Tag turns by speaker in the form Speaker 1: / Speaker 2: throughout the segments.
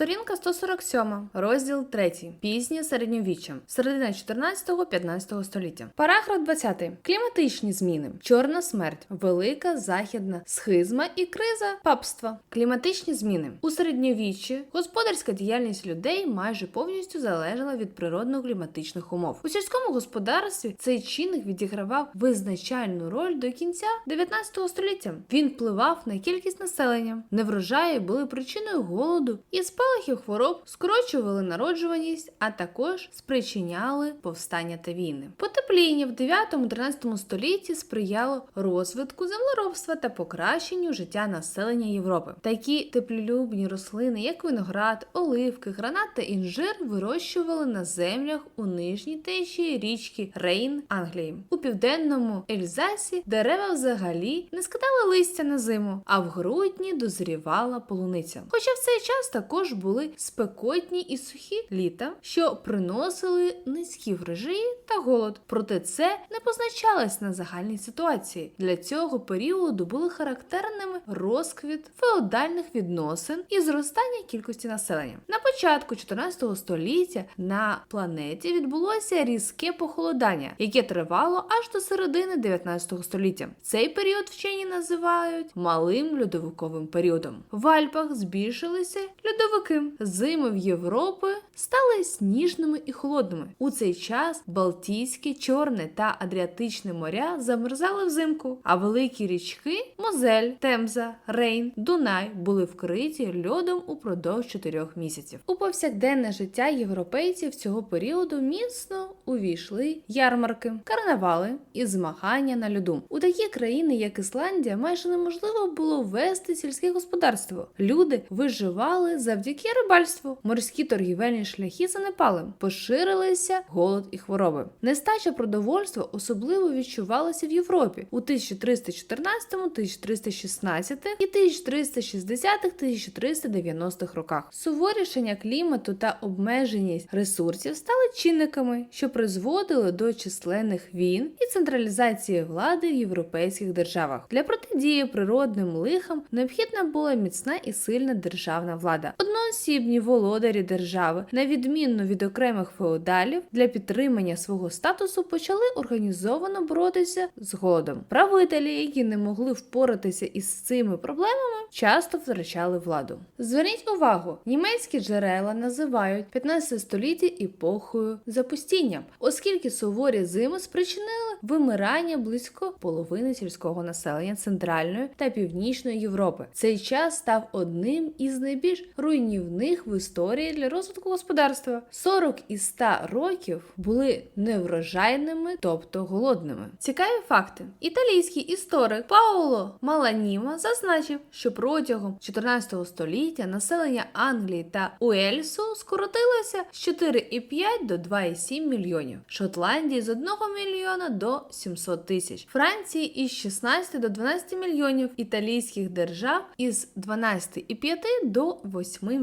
Speaker 1: Сторінка 147, розділ 3. Пізнє середньовіччя. Середина 14-15 століття. Параграф 20. Кліматичні зміни. Чорна смерть, велика західна схизма і криза папства. Кліматичні зміни. У середньовіччі господарська діяльність людей майже повністю залежала від природно-кліматичних умов. У сільському господарстві цей чинник відігравав визначальну роль до кінця 19 століття. Він впливав на кількість населення. Неврожаї були причиною голоду і спалахів хвороб, скорочували народжуваність, а також спричиняли повстання та війни. Потепління в 9-13 столітті сприяло розвитку землеробства та покращенню життя населення Європи. Такі теплолюбні рослини, як виноград, оливки, гранат та інжир, вирощували на землях у нижній течії річки Рейн Англії. У південному Ельзасі дерева взагалі не скидали листя на зиму, а в грудні дозрівала полуниця. Хоча в цей час також були спекотні і сухі літа, що приносили низькі врожаї та голод. Проте це не позначалось на загальній ситуації. Для цього періоду були характерними розквіт феодальних відносин і зростання кількості населення. На початку 14 століття на планеті відбулося різке похолодання, яке тривало аж до середини 19 століття. Цей період вчені називають малим льодовиковим періодом. В Альпах збільшилися льодовики. Зими в Європі стали сніжними і холодними. У цей час Балтійське, Чорне та Адріатичне моря замерзали взимку, а великі річки Мозель, Темза, Рейн, Дунай були вкриті льодом упродовж чотирьох місяців. У повсякденне життя європейців цього періоду міцно увійшли ярмарки, карнавали і змагання на льоду. У такі країни, як Ісландія, майже неможливо було вести сільське господарство. Люди виживали завдяки рибальству. Морські торгівельні шляхи занепали, поширилися голод і хвороби. Нестача продовольства особливо відчувалася в Європі у 1314, 1316 і 1360-1390 роках. Суворішення клімату та обмеженість ресурсів стали чинниками, що призводили до численних війн і централізації влади в європейських державах. Для протидії природним лихам необхідна була міцна і сильна державна влада. Одноосібні володарі держави, на відміну від окремих феодалів, для підтримання свого статусу почали організовано боротися з голодом. Правителі, які не могли впоратися із цими проблемами, часто втрачали владу. Зверніть увагу, німецькі джерела називають 15 століття епохою запустіння, оскільки суворі зими спричинили вимирання близько половини сільського населення Центральної та Північної Європи. Цей час став одним із найбільш руйнівних в історії для розвитку господарства. 40 із 100 років були неврожайними, тобто голодними. Цікаві факти: італійський історик Паоло Маланіма зазначив, що протягом 14 століття населення Англії та Уельсу скоротилося з 4,5 до 2,7 мільйонів, Шотландії з 1 мільйона до 700 тисяч, Франції із 16 до 12 мільйонів, італійських держав із 12,5 до 8 мільйонів,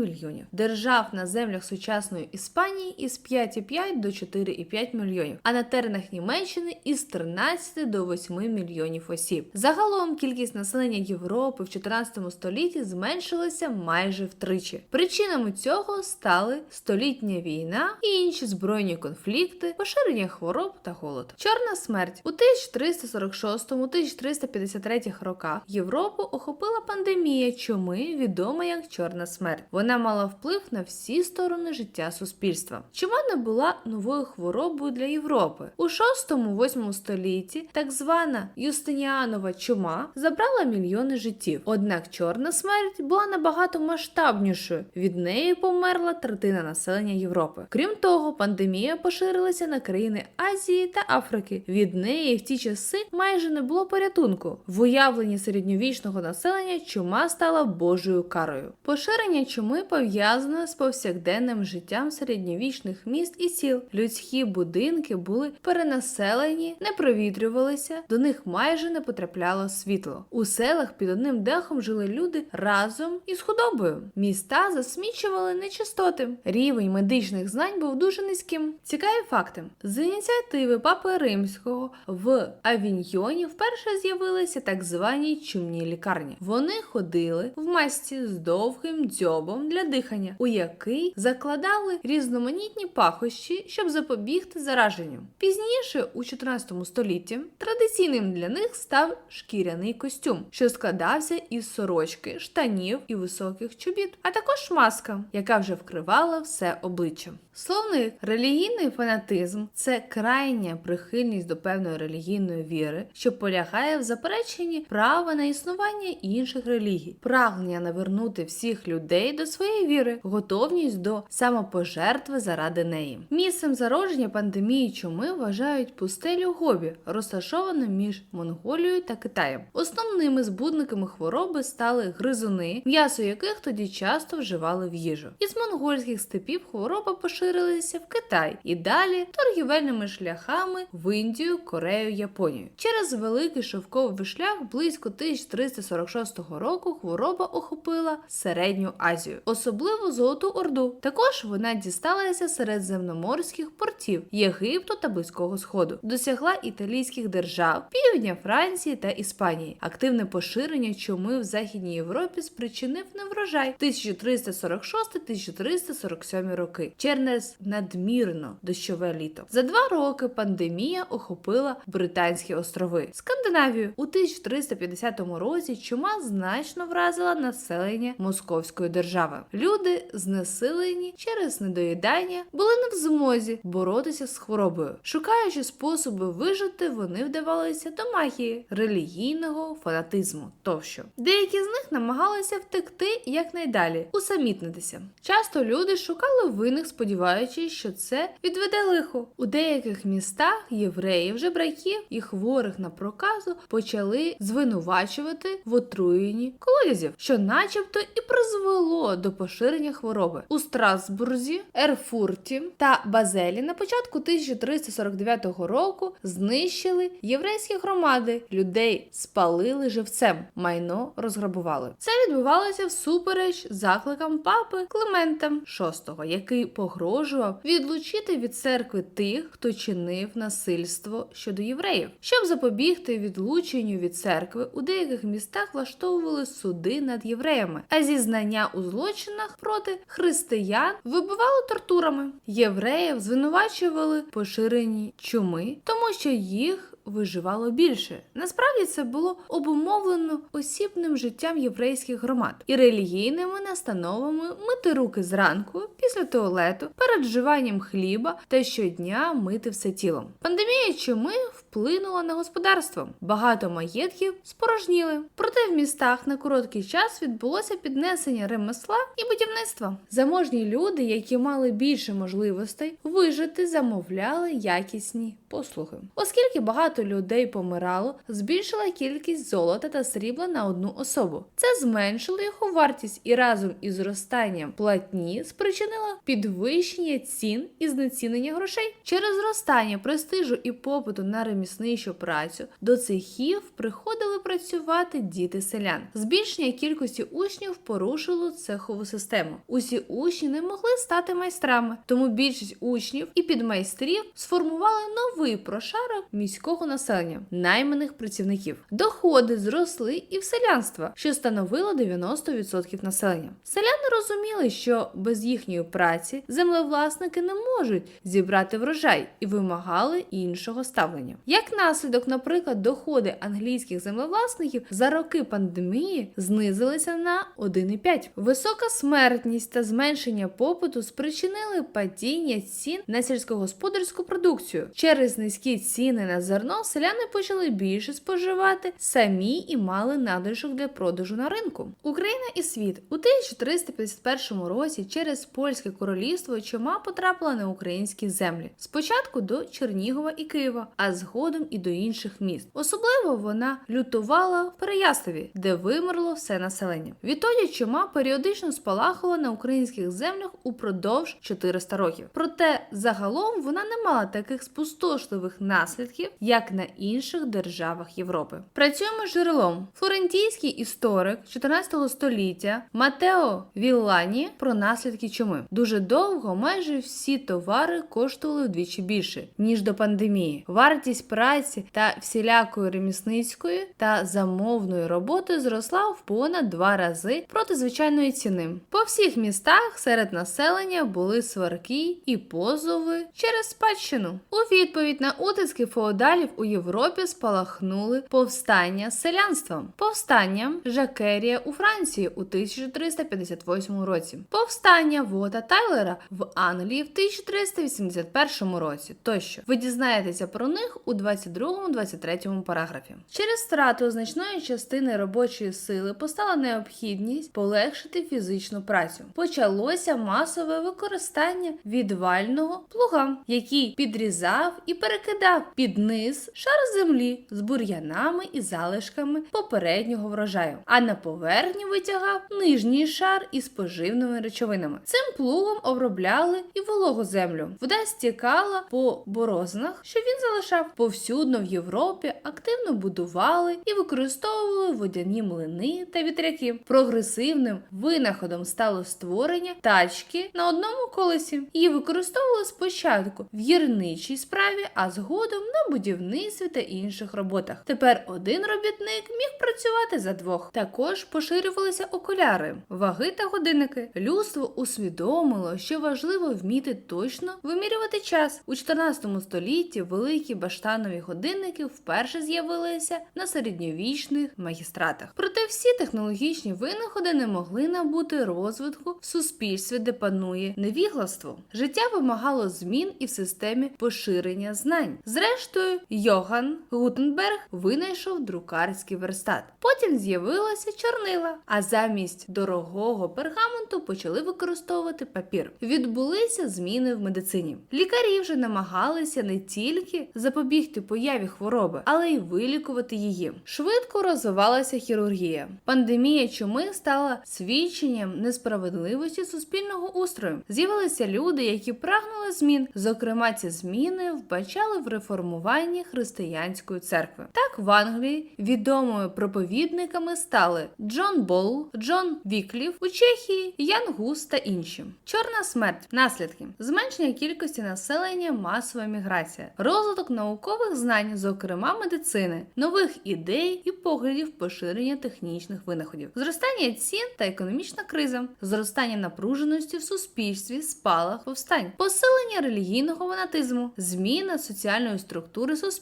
Speaker 1: держав на землях сучасної Іспанії із 5,5 до 4,5 мільйонів, а на теренах Німеччини із 13 до 8 мільйонів осіб. Загалом кількість населення Європи в 14 столітті зменшилася майже втричі. Причинами цього стали столітня війна і інші збройні конфлікти, поширення хвороб та голод. Чорна смерть у 1346-1353 роках Європу охопила пандемія чуми, відома як чорна смерть. Мала вплив на всі сторони життя суспільства. Чума не була новою хворобою для Європи. У 6-8 столітті так звана Юстиніанова чума забрала мільйони життів. Однак чорна смерть була набагато масштабнішою. Від неї померла третина населення Європи. Крім того, пандемія поширилася на країни Азії та Африки. Від неї в ті часи майже не було порятунку. В уявленні середньовічного населення чума стала божою карою. Поширення чуми пов'язане з повсякденним життям середньовічних міст і сіл. Людські будинки були перенаселені, не провітрювалися, до них майже не потрапляло світло. У селах під одним дахом жили люди разом із худобою. Міста засмічували нечистоти. Рівень медичних знань був дуже низьким. Цікаві факти: з ініціативи Папи Римського в Авіньйоні вперше з'явилися так звані чумні лікарні. Вони ходили в масці з довгим дзьобом для дихання, у який закладали різноманітні пахощі, щоб запобігти зараженню. Пізніше, у 14 столітті, традиційним для них став шкіряний костюм, що складався із сорочки, штанів і високих чобіт, а також маска, яка вже вкривала все обличчя. Словник релігійний фанатизм це крайня прихильність до певної релігійної віри, що полягає в запереченні права на існування інших релігій, прагнення навернути всіх людей до своєї віри, готовність до самопожертви заради неї. Місцем зародження пандемії чуми вважають пустелю Гобі, розташовану між Монголією та Китаєм. Основними збудниками хвороби стали гризуни, м'ясо яких тоді часто вживали в їжу. Із монгольських степів хвороба поширилася в Китай і далі торгівельними шляхами в Індію, Корею, Японію. Через великий шовковий шлях близько 1346 року хвороба охопила середню Азію, особливо Золоту Орду. Також вона дісталася середземноморських портів Єгипту та Близького Сходу, досягла італійських держав, півдня Франції та Іспанії. Активне поширення чуми в Західній Європі спричинив неврожай 1346-1347 роки через надмірно дощове літо. За два роки пандемія охопила Британські острови. Скандинавію у 1350 році чума значно вразила населення Московської держави. Люди знесилені через недоїдання були не в змозі боротися з хворобою. Шукаючи способи вижити, вони вдавалися до магії, релігійного фанатизму тощо. Деякі з них намагалися втекти якнайдалі, усамітнитися. Часто люди шукали винних, сподіваючись, що це відведе лихо. У деяких містах євреїв, жебраків і хворих на проказу почали звинувачувати в отруєнні колодязів, що, начебто, і призвело до поширення хвороби у Страсбурзі, Ерфурті та Базелі на початку 1349 року знищили єврейські громади, людей спалили живцем, майно розграбували. Це відбувалося всупереч закликам папи Климента VI, який погрожував відлучити від церкви тих, хто чинив насильство щодо євреїв. Щоб запобігти відлученню від церкви, у деяких містах влаштовували суди над євреями, а зізнання у злочинах проти християн вибивали тортурами. Євреїв звинувачували поширенні чуми, тому що їх виживало більше. Насправді це було обумовлено осібним життям єврейських громад і релігійними настановами мити руки зранку після туалету, перед вживанням хліба та щодня мити все тілом. Пандемія чуми вплинула на господарство. Багато маєтків спорожніли. Проте в містах на короткий час відбулося піднесення ремесла і будівництва. Заможні люди, які мали більше можливостей вижити, замовляли якісні послуги. Оскільки багато людей помирало, збільшила кількість золота та срібла на одну особу. Це зменшило його вартість і разом із зростанням платні спричинило підвищення цін і знецінення грошей. Через зростання престижу і попиту на ремісничу працю до цехів приходили працювати діти селян. Збільшення кількості учнів порушило цехову систему. Усі учні не могли стати майстрами, тому більшість учнів і підмайстрів сформували новий прошарок міського населення, найманих працівників. Доходи зросли і в селянства, що становило 90% населення. Селяни розуміли, що без їхньої праці землевласники не можуть зібрати врожай і вимагали іншого ставлення. Як наслідок, наприклад, доходи англійських землевласників за роки пандемії знизилися на 1,5. Висока смертність та зменшення попиту спричинили падіння цін на сільськогосподарську продукцію. Через низькі ціни на зерно селяни почали більше споживати самі і мали надлишок для продажу на ринку. Україна і світ у 1351 році через польське королівство чума потрапила на українські землі. Спочатку до Чернігова і Києва, а згодом і до інших міст. Особливо вона лютувала в Переяславі, де вимерло все населення. Відтоді чума періодично спалахувала на українських землях упродовж 400 років. Проте загалом вона не мала таких спустошливих наслідків, як як на інших державах Європи. Працюємо з джерелом. Флорентійський історик 14 століття Матео Віллані про наслідки чуми. Дуже довго майже всі товари коштували вдвічі більше ніж до пандемії. Вартість праці та всілякої ремісницької та замовної роботи зросла в понад два рази проти звичайної ціни. По всіх містах серед населення були сварки і позови через спадщину. У відповідь на утиски феодалів у Європі спалахнули повстання з селянством, повстання Жакерія у Франції у 1358 році, повстання Вота Тайлера в Англії в 1381 році. Тощо ви дізнаєтеся про них у 22-23 параграфі. Через страту значної частини робочої сили постала необхідність полегшити фізичну працю. Почалося масове використання відвального плуга, який підрізав і перекидав під низ шар землі з бур'янами і залишками попереднього врожаю, а на поверхню витягав нижній шар із поживними речовинами. Цим плугом обробляли і вологу землю. Вода стікала по борознах, що він залишав. Повсюдно в Європі активно будували і використовували водяні млини та вітряки. Прогресивним винаходом стало створення тачки на одному колесі. Її використовували спочатку в гірничій справі, а згодом на будівництві та інших роботах. Тепер один робітник міг працювати за двох. Також поширювалися окуляри, ваги та годинники. Людство усвідомило, що важливо вміти точно вимірювати час. У 14 столітті великі баштанові годинники вперше з'явилися на середньовічних магістратах. Проте всі технологічні винаходи не могли набути розвитку в суспільстві, де панує невігластво. Життя вимагало змін і в системі поширення знань. Зрештою, Йоган Гутенберг винайшов друкарський верстат. Потім з'явилася чорнила, а замість дорогого пергаменту почали використовувати папір. Відбулися зміни в медицині. Лікарі вже намагалися не тільки запобігти появі хвороби, але й вилікувати її. Швидко розвивалася хірургія. Пандемія чуми стала свідченням несправедливості суспільного устрою. З'явилися люди, які прагнули змін. Зокрема, ці зміни вбачали в реформуванні християнської церкви. Так в Англії відомими проповідниками стали Джон Болл, Джон Віклів, у Чехії Ян Гус та інші. Чорна смерть, наслідки, зменшення кількості населення, масова міграція, розвиток наукових знань, зокрема медицини, нових ідей і поглядів поширення технічних винаходів, зростання цін та економічна криза, зростання напруженості в суспільстві, спалах повстань, посилення релігійного фанатизму, зміна соціальної структури суспільства,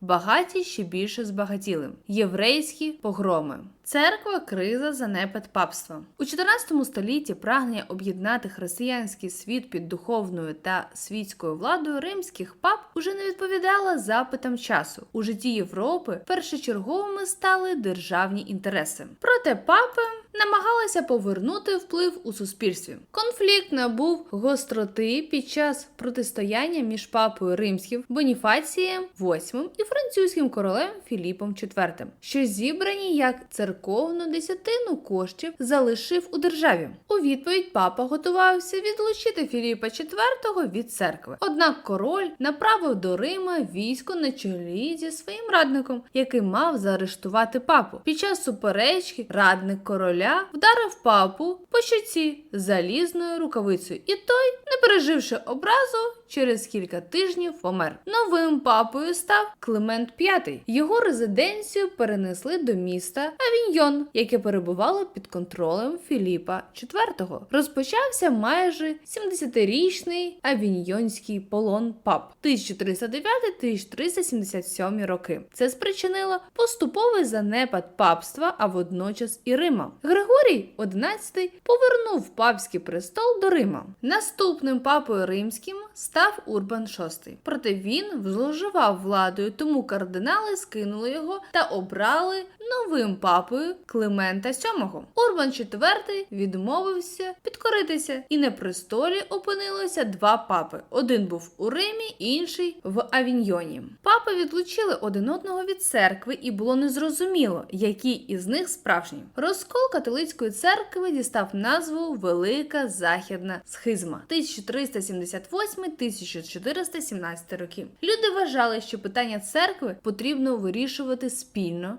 Speaker 1: багаті ще більше збагатіли, єврейські погроми. Церква, криза, занепад папства у 14 столітті прагнення об'єднати християнський світ під духовною та світською владою римських пап уже не відповідала запитам часу. У житті Європи першочерговими стали державні інтереси. Проте папи намагалися повернути вплив у суспільстві. Конфлікт набув гостроти під час протистояння між папою римським Боніфацієм VIII і французьким королем Філіпом IV, що зібрані як церковну десятину коштів залишив у державі. У відповідь папа готувався відлучити Філіпа IV від церкви. Однак король направив до Рима військо на чолі зі своїм радником, який мав заарештувати папу. Під час суперечки радник короля вдарив папу по щоці залізною рукавицею, і той, не переживши образу, через кілька тижнів помер. Новим папою став Климент V. Його резиденцію перенесли до міста Авіньйон, яке перебувало під контролем Філіпа IV. Розпочався майже 70-річний авіньйонський полон пап 1309-1377 роки. Це спричинило поступовий занепад папства, а водночас і Рима. Григорій XI повернув папський престол до Рима. Наступним папою римським став Урбан VI. Проте він зловживав владою, тому кардинали скинули його та обрали новим папою Климента VII. Урбан IV відмовився підкоритися, і на престолі опинилося два папи. Один був у Римі, інший в Авіньйоні. Папи відлучили один одного від церкви, і було незрозуміло, який із них справжній. Розкол католицької церкви дістав назву Велика Західна Схизма 1378 1417 років. Люди вважали, що питання церкви потрібно вирішувати спільно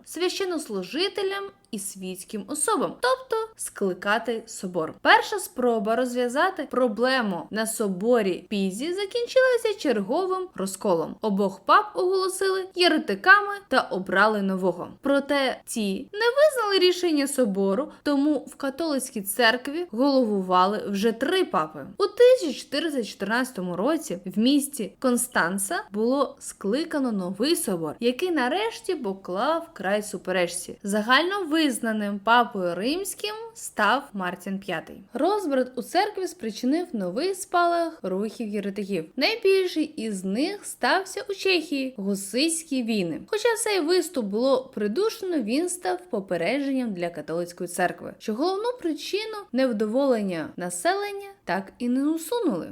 Speaker 1: священнослужителям і світським особам, тобто скликати собор. Перша спроба розв'язати проблему на соборі Пізі закінчилася черговим розколом. Обох пап оголосили єретиками та обрали нового. Проте ті не визнали рішення собору, тому в католицькій церкві головували вже три папи. У 1414 році в місті Констанца було скликано новий собор, який нарешті поклав край суперечці. Загально визнаним папою римським став Мартін V. Розбрат у церкві спричинив новий спалах рухів єретиків. Найбільший із них стався у Чехії гусицькі війни. Хоча цей виступ було придушено, він став попередженням для католицької церкви, що головну причину невдоволення населення так і не усунули.